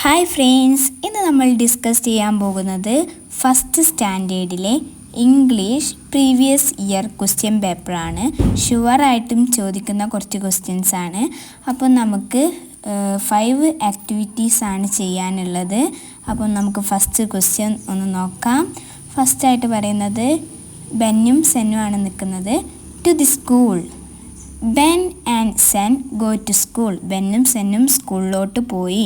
Hi friends ഇന്ന് നമ്മൾ discuss ചെയ്യാൻ പോകുന്നത് ഫസ്റ്റ് സ്റ്റാൻഡേർഡിലെ ഇംഗ്ലീഷ് പ്രീവിയസ് ഇയർ ക്വസ്റ്റ്യൻ പേപ്പറാണ് ഷുവറായിട്ടും ചോദിക്കുന്ന കുറച്ച് ക്വസ്റ്റ്യൻസ് ആണ്. അപ്പോൾ നമുക്ക് ഫൈവ് ആക്ടിവിറ്റീസ് ആണ് ചെയ്യാനുള്ളത്. അപ്പോൾ നമുക്ക് ഫസ്റ്റ് ക്വസ്റ്റ്യൻ ഒന്ന് നോക്കാം. ഫസ്റ്റായിട്ട് പറയുന്നത് ബെന്നും സെന്നും ആണ് നിൽക്കുന്നത്. To the school Ben and Sen go to school ബെന്നും സെന്നും സ്കൂളിലോട്ട് പോയി.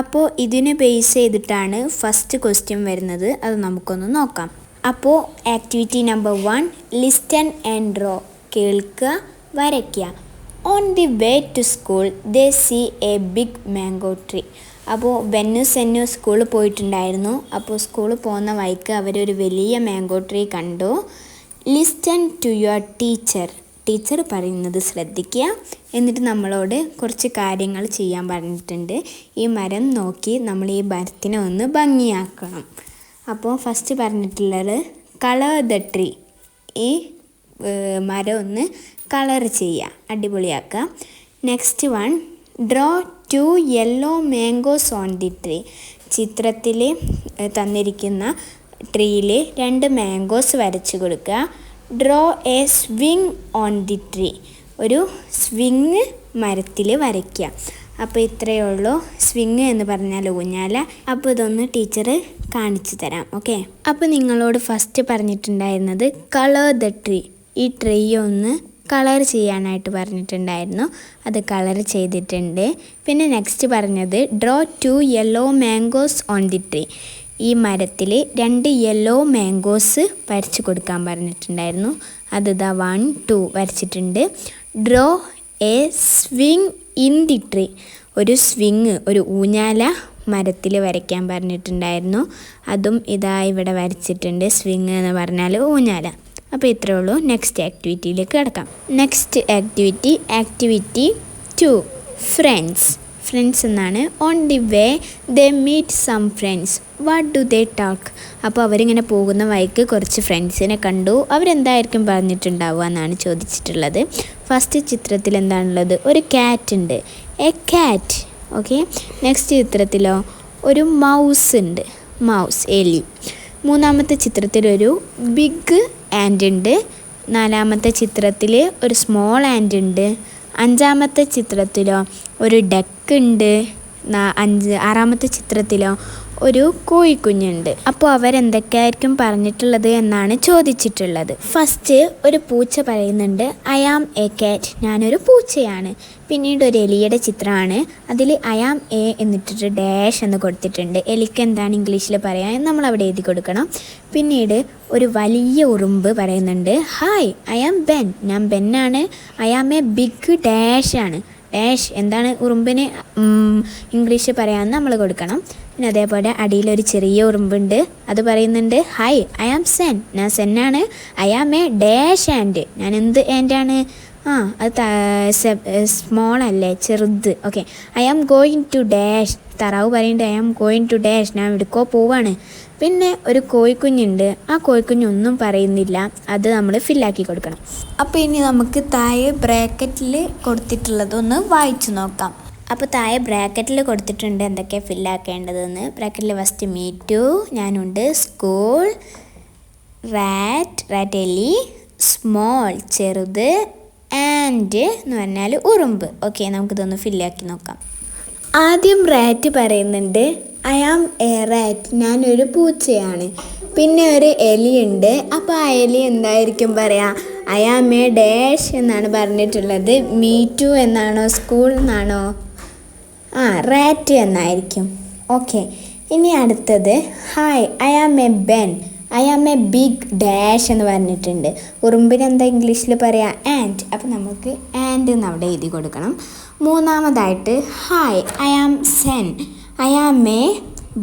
അപ്പോൾ ഇതിനെ ബേസ് ചെയ്തിട്ടാണ് ഫസ്റ്റ് ക്വസ്റ്റ്യൻ വരുന്നത്. അത് നമുക്കൊന്ന് നോക്കാം. അപ്പോൾ activity number one listen and draw കേൾക്കുക വരയ്ക്കുക. On the way to school they see a big mango tree അപ്പോൾ ബെന്നു സെന്നു സ്കൂളിൽ പോയിട്ടുണ്ടായിരുന്നു. അപ്പോൾ സ്കൂളിൽ പോകുന്ന വഴിക്ക് അവരൊരു വലിയ മാംഗോ ട്രീ കണ്ടു. Listen to your teacher teacher പറയുന്നത് ശ്രദ്ധിക്കുക എന്നിട്ട് നമ്മളോട് കുറച്ച് കാര്യങ്ങൾ ചെയ്യാൻ പറഞ്ഞിട്ടുണ്ട്. ഈ മരം നോക്കി നമ്മൾ ഈ മരത്തിനെ ഒന്ന് ഭംഗിയാക്കണം. അപ്പോൾ ഫസ്റ്റ് പറഞ്ഞിട്ടുള്ളത് കളർ ദ ട്രീ ഈ മരം ഒന്ന് കളർ ചെയ്യുക. അടിപൊളിയാക്കുക next one draw two yellow mangoes on the tree ചിത്രത്തിൽ തന്നിരിക്കുന്ന ട്രീയിൽ രണ്ട് മാംഗോസ് വരച്ച് കൊടുക്കുക. Draw a swing on the tree ഒരു സ്വിങ് മരത്തിൽ വരയ്ക്കുക. അപ്പോൾ ഇത്രയേ ഉള്ളൂ. സ്വിങ് എന്ന് പറഞ്ഞാൽ ഊഞ്ഞാല അപ്പോൾ ഇതൊന്ന് ടീച്ചർ കാണിച്ചു തരാം. ഓക്കെ അപ്പോൾ നിങ്ങളോട് ഫസ്റ്റ് പറഞ്ഞിട്ടുണ്ടായിരുന്നത് കളർ ദ ട്രീ ഈ ട്രീ ഒന്ന് കളർ ചെയ്യാനായിട്ട് പറഞ്ഞിട്ടുണ്ടായിരുന്നു. അത് കളർ ചെയ്തിട്ടുണ്ട്. പിന്നെ നെക്സ്റ്റ് പറഞ്ഞത് draw two yellow mangoes on the tree ഈ മരത്തിൽ രണ്ട് യെല്ലോ മാംഗോസ് വരച്ച് കൊടുക്കാൻ പറഞ്ഞിട്ടുണ്ടായിരുന്നു. അത് ദ വൺ ടു വരച്ചിട്ടുണ്ട്. Draw a swing in the tree ഒരു സ്വിങ് ഒരു ഊഞ്ഞാല മരത്തിൽ വരയ്ക്കാൻ പറഞ്ഞിട്ടുണ്ടായിരുന്നു. അതും ഇതാ ഇവിടെ വരച്ചിട്ടുണ്ട്. സ്വിങ് എന്ന് പറഞ്ഞാൽ ഊഞ്ഞാല. അപ്പോൾ ഇത്രയേ ഉള്ളൂ. നെക്സ്റ്റ് ആക്ടിവിറ്റിയിലേക്ക് കിടക്കാം. Next activity activity two friends friends എന്നാണ്. On the way they meet some friends what do they talk അപ്പോൾ അവരിങ്ങനെ പോകുന്ന വഴിക്ക് കുറച്ച് ഫ്രണ്ട്സിനെ കണ്ടു. അവരെന്തായിരിക്കും പറഞ്ഞിട്ടുണ്ടാവുക എന്നാണ് ചോദിച്ചിട്ടുള്ളത്. ഫസ്റ്റ് ചിത്രത്തിൽ എന്താണുള്ളത്? ഒരു ക്യാറ്റ് ഉണ്ട്. എ ക്യാറ്റ് ഓക്കെ നെക്സ്റ്റ് ചിത്രത്തിലോ? ഒരു മൗസ് ഉണ്ട്. മൗസ് എലി. മൂന്നാമത്തെ ചിത്രത്തിലൊരു ബിഗ് ആൻഡ് ഉണ്ട്. നാലാമത്തെ ചിത്രത്തിൽ ഒരു സ്മോൾ ആൻഡ് ഉണ്ട്. അഞ്ചാമത്തെ ചിത്രത്തിലോ ഒരു ഡക്ക് ഉണ്ട് അഞ്ച് ആറാമത്തെ ചിത്രത്തിലോ ഒരു കോഴിക്കുഞ്ഞുണ്ട്. അപ്പോൾ അവരെന്തൊക്കെയായിരിക്കും പറഞ്ഞിട്ടുള്ളത് എന്നാണ് ചോദിച്ചിട്ടുള്ളത്. ഫസ്റ്റ് ഒരു പൂച്ച പറയുന്നുണ്ട് ഐ ആം എ കാറ്റ്. ഞാനൊരു പൂച്ചയാണ്. പിന്നീട് ഒരു എലിയുടെ ചിത്രമാണ്. അതിൽ ഐ ആം എ എന്നിട്ടിട്ട് ഡാഷ് എന്ന് കൊടുത്തിട്ടുണ്ട്. എലിക്ക് എന്താണ് ഇംഗ്ലീഷിൽ പറയാൻ നമ്മൾ അവിടെ എഴുതി കൊടുക്കണം. പിന്നീട് ഒരു വലിയ ഉറുമ്പ് പറയുന്നുണ്ട് ഹായ് ഐ ആം ബെൻ. ഞാൻ ബെന്നാണ്. I am a big dash ആണ്. ഡാഷ് എന്താണ് ഉറുമ്പിന് ഇംഗ്ലീഷ് പറയാമെന്ന് നമ്മൾ കൊടുക്കണം. പിന്നെ അതേപോലെ അടിയിൽ ഒരു ചെറിയ ഉറുമ്പുണ്ട്. അത് പറയുന്നുണ്ട് ഹായ് ഐ ആം സെൻ ഞാൻ സെന്നാണ് I am a dash ant ഞാൻ എന്ത് ആൻഡാണ് ആ അത് സ്മോൾ അല്ലേ ചെറുത്. Okay I am going to dash തറാവ് പറയുന്നുണ്ട് I am going to dash ഞാൻ എടുക്കോ പോവാണ്. പിന്നെ ഒരു കോഴിക്കുഞ്ഞുണ്ട്. ആ കോഴിക്കുഞ്ഞൊന്നും പറയുന്നില്ല. അത് നമ്മൾ ഫില്ലാക്കി കൊടുക്കണം. അപ്പോൾ ഇനി നമുക്ക് താഴെ ബ്രാക്കറ്റിൽ കൊടുത്തിട്ടുള്ളതൊന്ന് വായിച്ചു നോക്കാം. അപ്പോൾ താഴെ ബ്രാക്കറ്റിൽ കൊടുത്തിട്ടുണ്ട് എന്തൊക്കെ ഫില്ലാക്കേണ്ടതെന്ന് ബ്രാക്കറ്റിൽ ഫസ്റ്റ് മീറ്റു ഞാനുണ്ട്. സ്കൂൾ റാറ്റ് റാറ്റ് എലി സ്മോൾ ചെറുത് ആൻഡ് എന്ന് പറഞ്ഞാൽ ഉറുമ്പ്. ഓക്കെ നമുക്കിതൊന്ന് ഫില്ലാക്കി നോക്കാം. ആദ്യം റാറ്റ് പറയുന്നുണ്ട് ഐ ആം എ റാറ്റ് ഞാനൊരു പൂച്ചയാണ്. പിന്നെ ഒരു എലിയുണ്ട്. അപ്പോൾ ആ എലി എന്തായിരിക്കും പറയാ? ഐ ആം എ ഡാഷ് എന്നാണ് പറഞ്ഞിട്ടുള്ളത്. മീ ടു എന്നാണോ? സ്കൂൾ എന്നാണോ? ആ റാറ്റ് എന്നായിരിക്കും. ഓക്കെ ഇനി അടുത്തത്. Hi I am a Ben I am a big dash എന്ന് പറഞ്ഞിട്ടുണ്ട്. ഉറുമ്പിന് എന്താ ഇംഗ്ലീഷിൽ പറയാം? ആൻഡ് അപ്പോൾ നമുക്ക് ആൻഡ് എന്ന് അവിടെ എഴുതി കൊടുക്കണം. മൂന്നാമതായിട്ട് hi I am Sen I am a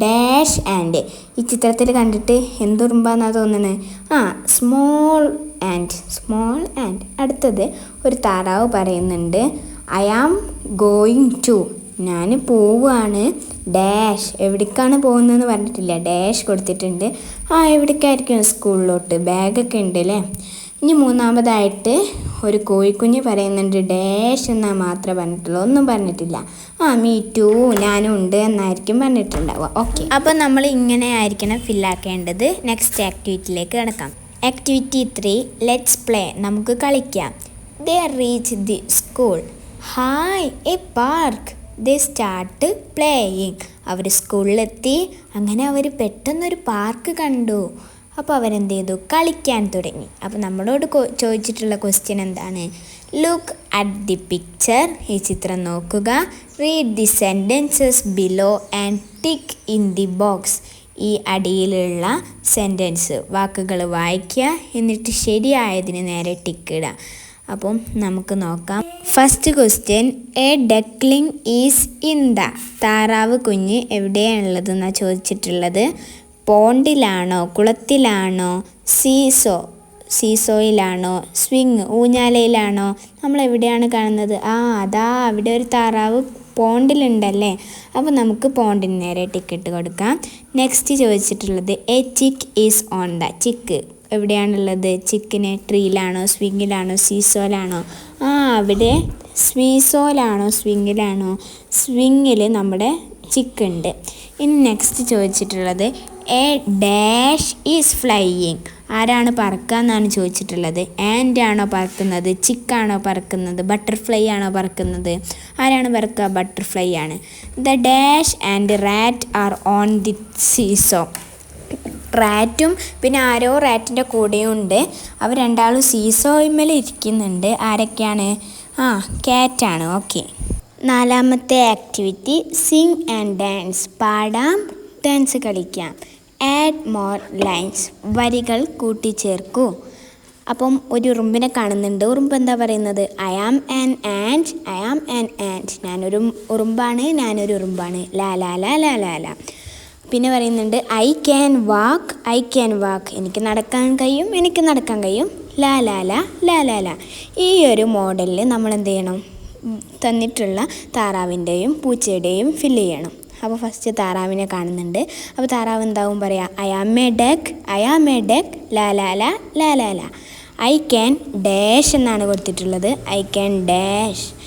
dash ant ഈ ചിത്രത്തിൽ കണ്ടിട്ട് എന്തുറുമ്പാന്നാ തോന്നുന്നത് ആ സ്മോൾ ആൻഡ് സ്മോൾ ആൻഡ് അടുത്തത് ഒരു താറാവ് പറയുന്നുണ്ട്. ഐ ആം ഗോയിങ് ടു ഞാൻ പോവുകയാണ് ഡാഷ്. എവിടേക്കാണ് പോകുന്നതെന്ന് പറഞ്ഞിട്ടില്ല. ഡാഷ് കൊടുത്തിട്ടുണ്ട്. ആ എവിടേക്കായിരിക്കും സ്കൂളിലോട്ട്? ബാഗൊക്കെ ഉണ്ട് അല്ലേ? ഇനി മൂന്നാമതായിട്ട് ഒരു കോഴിക്കുഞ്ഞ് പറയുന്നുണ്ട് ഡാഷ് എന്നാൽ മാത്രമേ പറഞ്ഞിട്ടുള്ളൂ. ഒന്നും പറഞ്ഞിട്ടില്ല. ആ മീ ടു ഞാനും ഉണ്ട് എന്നായിരിക്കും പറഞ്ഞിട്ടുണ്ടാവുക. ഓക്കെ. അപ്പോൾ നമ്മൾ ഇങ്ങനെ ആയിരിക്കണം ഫില്ലാക്കേണ്ടത് നെക്സ്റ്റ് ആക്ടിവിറ്റിയിലേക്ക് കിടക്കാം. ആക്ടിവിറ്റി ത്രീ ലെറ്റ്സ് പ്ലേ നമുക്ക് കളിക്കാം. They reach the school hi a park they start playing അവർ സ്കൂളിലെത്തി. അങ്ങനെ അവർ പെട്ടെന്നൊരു പാർക്ക് കണ്ടു. അപ്പോൾ അവരെന്ത് ചെയ്തു കളിക്കാൻ തുടങ്ങി. അപ്പോൾ നമ്മളോട് ചോദിച്ചിട്ടുള്ള ക്വസ്റ്റ്യൻ എന്താണ്? ലുക്ക് അറ്റ് ദി പിക്ചർ ഈ ചിത്രം നോക്കുക. Read the sentences below and tick in the box ഈ അടിയിലുള്ള സെന്റൻസ് വാക്കുകൾ വായിക്കുക. എന്നിട്ട് ശരിയായതിന് നേരെ ടിക്ക് ഇടുക. അപ്പം നമുക്ക് നോക്കാം. First question a duckling is in the താറാവ് കുഞ്ഞ് എവിടെയാണുള്ളതെന്നാണ് ചോദിച്ചിട്ടുള്ളത്. പോണ്ടിലാണോ കുളത്തിലാണോ സീസോ സീസോയിലാണോ സ്വിങ് ഊഞ്ഞാലയിലാണോ നമ്മൾ എവിടെയാണ് കാണുന്നത്? ആ അതാ അവിടെ ഒരു താറാവ് പോണ്ടിലുണ്ടല്ലേ. അപ്പോൾ നമുക്ക് പോണ്ടിന് നേരെ ടിക്കറ്റ് കൊടുക്കാം. നെക്സ്റ്റ് ചോദിച്ചിട്ടുള്ളത് a chick is on the chick എവിടെയാണുള്ളത്? ചിക്കന് ട്രീയിലാണോ സ്വിങ്ങിലാണോ സീസോയിലാണോ ആ അവിടെ സ്വീസോയിലാണോ സ്വിങ്ങിലാണോ സ്വിങ്ങിൽ നമ്മുടെ ചിക്ക് ഉണ്ട്. ഇനി നെക്സ്റ്റ് ചോദിച്ചിട്ടുള്ളത് എ ഡാഷ് ഈസ് ഫ്ലൈയിങ് ആരാണ് പറക്കുക എന്നാണ് ചോദിച്ചിട്ടുള്ളത്. ആൻഡ് ആണോ പറക്കുന്നത്? ചിക്കാണോ പറക്കുന്നത്? ബട്ടർഫ്ലൈ ആണോ പറക്കുന്നത്? ആരാണ് പറക്കുക ബട്ടർഫ്ലൈ ആണ്. The dash and rat are on the seesaw റാറ്റും പിന്നെ ആരോ റാറ്റിന്റെ കൂടെയും ഉണ്ട്. അവർ രണ്ടാളും സീസോയിന്മേൽ ഇരിക്കുന്നുണ്ട്. ആരൊക്കെയാണ്? ആ കാറ്റാണ് ഓക്കെ. നാലാമത്തെ ആക്ടിവിറ്റി സിങ് ആൻഡ് ഡാൻസ്. പാടാം ഡാൻസ് കളിക്കാം. Add more lines. വരികൾ കൂട്ടിച്ചേർക്കൂ. അപ്പം ഒരു ഉറുമ്പിനെ കാണുന്നുണ്ട്. ഉറുമ്പ് എന്താ പറയുന്നത്? I am an ant I am an ant. ഞാനൊരു ഉറുമ്പാണ് ഞാനൊരു ഉറുമ്പാണ്. ലാ ലാ ലാ ലാ ലാ ലാ. പിന്നെ പറയുന്നുണ്ട് I can walk I can walk എനിക്ക് നടക്കാൻ കഴിയും എനിക്ക് നടക്കാൻ കഴിയും. ലാ ലാ ലാ ലാ ലാ ലാ. ഈ ഒരു മോഡലിൽ നമ്മൾ എന്ത് ചെയ്യണം? തന്നിട്ടുള്ള താറാവിന്റെയും പൂച്ചയുടെയും ഫില്ല് ചെയ്യണം. അപ്പോൾ ഫസ്റ്റ് താറാവിനെ കാണുന്നുണ്ട്. അപ്പോൾ താറാവ് എന്താവും പറയാ? I am a duck I am a duck ലാ ലാ ലാ ലാ ലാ ലാ. ഐ ക്യാൻ ഡാഷ് എന്നാണ് കൊടുത്തിട്ടുള്ളത്. ഐ ക്യാൻ ഡാഷ്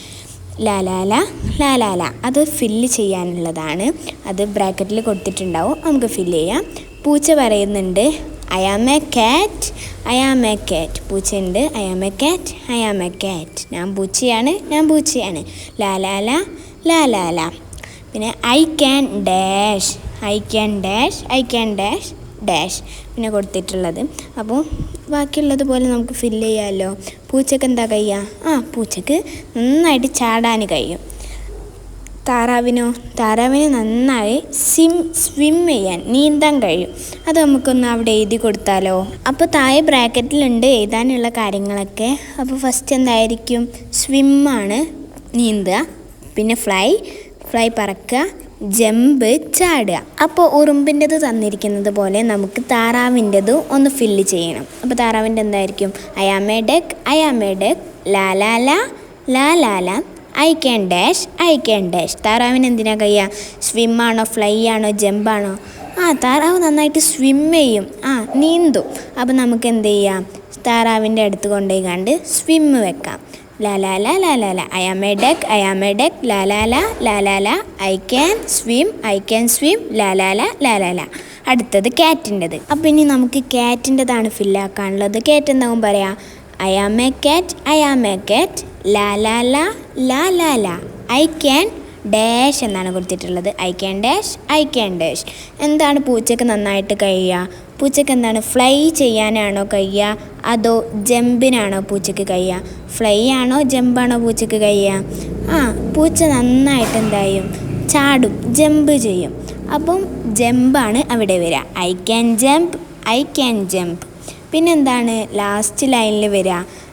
ലാലാല ലാലാല അത് ഫില്ല് ചെയ്യാനുള്ളതാണ്. അത് ബ്രാക്കറ്റിൽ കൊടുത്തിട്ടുണ്ടാവും. നമുക്ക് ഫില്ല് ചെയ്യാം. പൂച്ച പറയുന്നുണ്ട് I am a cat I am a cat പൂച്ചയുണ്ട് I am a cat I am a cat ഞാൻ പൂച്ചയാണ് ഞാൻ പൂച്ചയാണ്. ലാലാല ലാലാല പിന്നെ I can dash I can dash I can dash dash പിന്നെ കൊടുത്തിട്ടുള്ളത്. അപ്പോൾ ബാക്കിയുള്ളത് പോലെ നമുക്ക് ഫില്ല് ചെയ്യാമല്ലോ പൂച്ചക്ക് എന്താ കഴിയുക ആ പൂച്ചക്ക് നന്നായിട്ട് ചാടാൻ കഴിയും. താറാവിനോ? താറാവിന് നന്നായി സിം സ്വിം ചെയ്യാൻ നീന്താൻ കഴിയും. അത് നമുക്കൊന്ന് അവിടെ എഴുതി കൊടുത്താലോ? അപ്പോൾ താഴെ ബ്രാക്കറ്റിലുണ്ട് എഴുതാനുള്ള കാര്യങ്ങളൊക്കെ. അപ്പോൾ ഫസ്റ്റ് എന്തായിരിക്കും? സ്വിമ്മാണ് നീന്തുക. പിന്നെ ഫ്ലൈ ഫ്ലൈ പറക്കുക. ജമ്പ് ചാടുക. അപ്പോൾ ഉറുമ്പിന്റെത് തന്നിരിക്കുന്നത് പോലെ നമുക്ക് താറാവിന്റെതും ഒന്ന് ഫില്ല് ചെയ്യണം. അപ്പോൾ താറാവിന്റെ എന്തായിരിക്കും? I am a duck I am a duck ലാ ലാ ലാ ലാ ലാ ലാ I can dash I can dash താറാവിന് എന്തിനാ കഴിയുക ആണോ ഫ്ലൈ ആണോ ജമ്പാണോ ആ താറാവ് നന്നായിട്ട് സ്വിം ചെയ്യും. ആ നീന്തും. അപ്പോൾ നമുക്ക് എന്ത് ചെയ്യാം? താറാവിന്റെ അടുത്ത് കൊണ്ടുപോയി കണ്ട് സ്വിമ്മ് വെക്കാം. ലാ ലാ ലാ ലാ ലാ ലാ I am a duck I am a duck ലാലാല ലാ ലാ ലാ ലാ ലാ I can swim I can swim ലാലാല ലാ ലാ ലാ ലാ ലാ അടുത്തത് ക്യാറ്റിന്റെത് അപ്പം ഇനി നമുക്ക് ക്യാറ്റിന്റെതാണ് ഫില്ലാക്കാനുള്ളത് ക്യാറ്റ് എന്താകും പറയാം I am a cat I am a cat ലാലാല ലാ ലാ ലാ ലാ ലാ ഐ ക്യാൻ ഡാഷ് എന്നാണ് കൊടുത്തിട്ടുള്ളത്. I can dash I can dash എന്താണ് പൂച്ചയ്ക്ക് നന്നായിട്ട് കഴിയുക? പൂച്ചയ്ക്ക് എന്താണ് ഫ്ലൈ ചെയ്യാനാണോ കഴിയുക? അതോ ജമ്പിനാണോ പൂച്ചയ്ക്ക് കഴിയുക? ഫ്ലൈ ആണോ ജമ്പാണോ പൂച്ചയ്ക്ക് കഴിയുക? ആ പൂച്ച നന്നായിട്ട് എന്തായും ചാടും ജമ്പ് ചെയ്യും. അപ്പം ജമ്പാണ് അവിടെ വരിക. I can jump I can jump പിന്നെന്താണ്? ലാസ്റ്റ് ലൈനിൽ വരിക.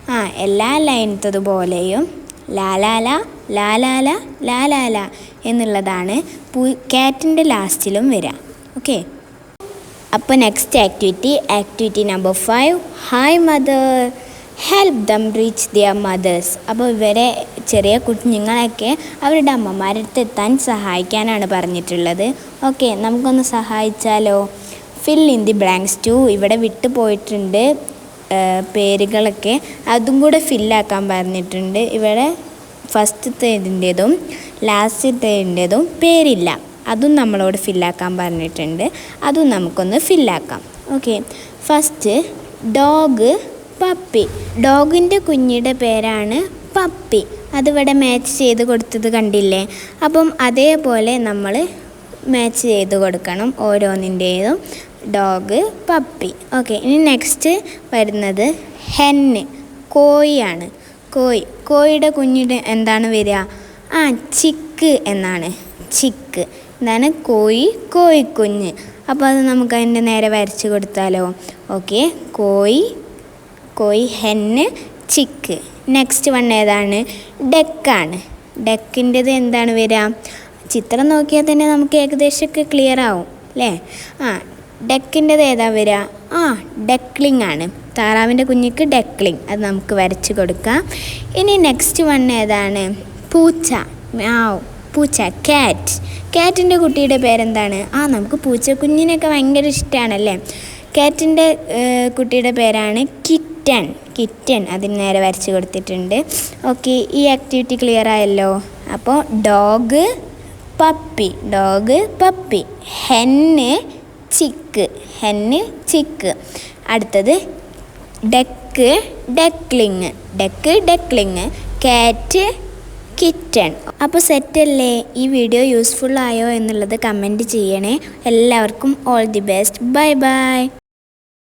ആ എല്ലാ ലൈനത്തതുപോലെയും ലാലാല ലാലാല ലാലാല എന്നുള്ളതാണ് പൂ ക്യാറ്റിന്റെ ലാസ്റ്റിലും വരിക ഓക്കെ? അപ്പോൾ next activity activity number five hi mother help them reach their mothers അപ്പോൾ ഇവരെ ചെറിയ കുഞ്ഞുങ്ങളൊക്കെ അവരുടെ അമ്മമാരുടെ അടുത്ത് എത്താൻ സഹായിക്കാനാണ് പറഞ്ഞിട്ടുള്ളത്. ഓക്കെ നമുക്കൊന്ന് സഹായിച്ചാലോ? Fill in the blanks too ഇവിടെ വിട്ടു പോയിട്ടുണ്ട് പേരുകളൊക്കെ അതും കൂടെ ഫില്ലാക്കാൻ പറഞ്ഞിട്ടുണ്ട്. ഇവിടെ ഫസ്റ്റ് തേതിന്റേതും ലാസ്റ്റ് ലാസ്റ്റത്തേതിന്റെതും പേരില്ല. അതും നമ്മളോട് ഫില്ലാക്കാൻ പറഞ്ഞിട്ടുണ്ട്. അതും നമുക്കൊന്ന് ഫില്ലാക്കാം. ഓക്കെ. First dog puppy. ഡോഗിന്റെ കുഞ്ഞിയുടെ പേരാണ് പപ്പി. അതിവിടെ മാച്ച് ചെയ്ത് കൊടുത്തത് കണ്ടില്ലേ? അപ്പം അതേപോലെ നമ്മൾ മാച്ച് ചെയ്ത് കൊടുക്കണം ഓരോന്നിന്റേതും. Dog puppy. ഓക്കെ ഇനി നെക്സ്റ്റ് വരുന്നത് ഹെന്ന് കോഴിയാണ്. കോഴി കോഴിയുടെ കുഞ്ഞിന് എന്താണ് വരിക? ആ ചിക്ക് എന്നാണ്. ചിക്ക്. എന്താണ് കോഴി കോഴിക്കുഞ്ഞ്. അപ്പോൾ അത് നമുക്ക് അതിന്റെ നേരെ വരച്ച് കൊടുത്താലോ? ഓക്കെ കോഴി കോഴി ഹെന്ന് ചിക്ക്. നെക്സ്റ്റ് വൺ ഏതാണ്? ഡെക്കാണ്. ഡെക്കിന്റെത് എന്താണ് വരിക? ചിത്രം നോക്കിയാൽ തന്നെ നമുക്ക് ഏകദേശമൊക്കെ ക്ലിയർ ആവും അല്ലേ? ആ ഡെക്കിന്റെത് ഏതാ വരിക? ആ ഡെക്ലിംഗ് ആണ്. താറാവിന്റെ കുഞ്ഞിക്ക് ഡെക്ലിംഗ്. അത് നമുക്ക് വരച്ച് കൊടുക്കാം. ഇനി നെക്സ്റ്റ് വൺ ഏതാണ്? പൂച്ച. ആ പൂച്ച. ക്യാറ്റ്. ക്യാറ്റിന്റെ കുട്ടിയുടെ പേരെന്താണ്? ആ നമുക്ക് പൂച്ച കുഞ്ഞിനൊക്കെ ഭയങ്കര ഇഷ്ടമാണല്ലേ കാറ്റിന്റെ കുട്ടിയുടെ പേരാണ് കിറ്റൻ. കിറ്റൻ അതിന് നേരെ വരച്ച് കൊടുത്തിട്ടുണ്ട്. ഓക്കെ ഈ ആക്ടിവിറ്റി ക്ലിയർ ആയല്ലോ? അപ്പോൾ dog puppy. Dog puppy. Hen chick. Hen chick. അടുത്തത് ഡെക്ക് ഡെക്ലിങ്. ഡെക്ക് ഡെക്ലിങ്. കാറ്റ് കിറ്റൺ അപ്പോൾ സെറ്റല്ലേ? ഈ വീഡിയോ യൂസ്ഫുൾ ആയോ എന്നുള്ളത് കമന്റ് ചെയ്യണേ. എല്ലാവർക്കും all the best. Bye bye.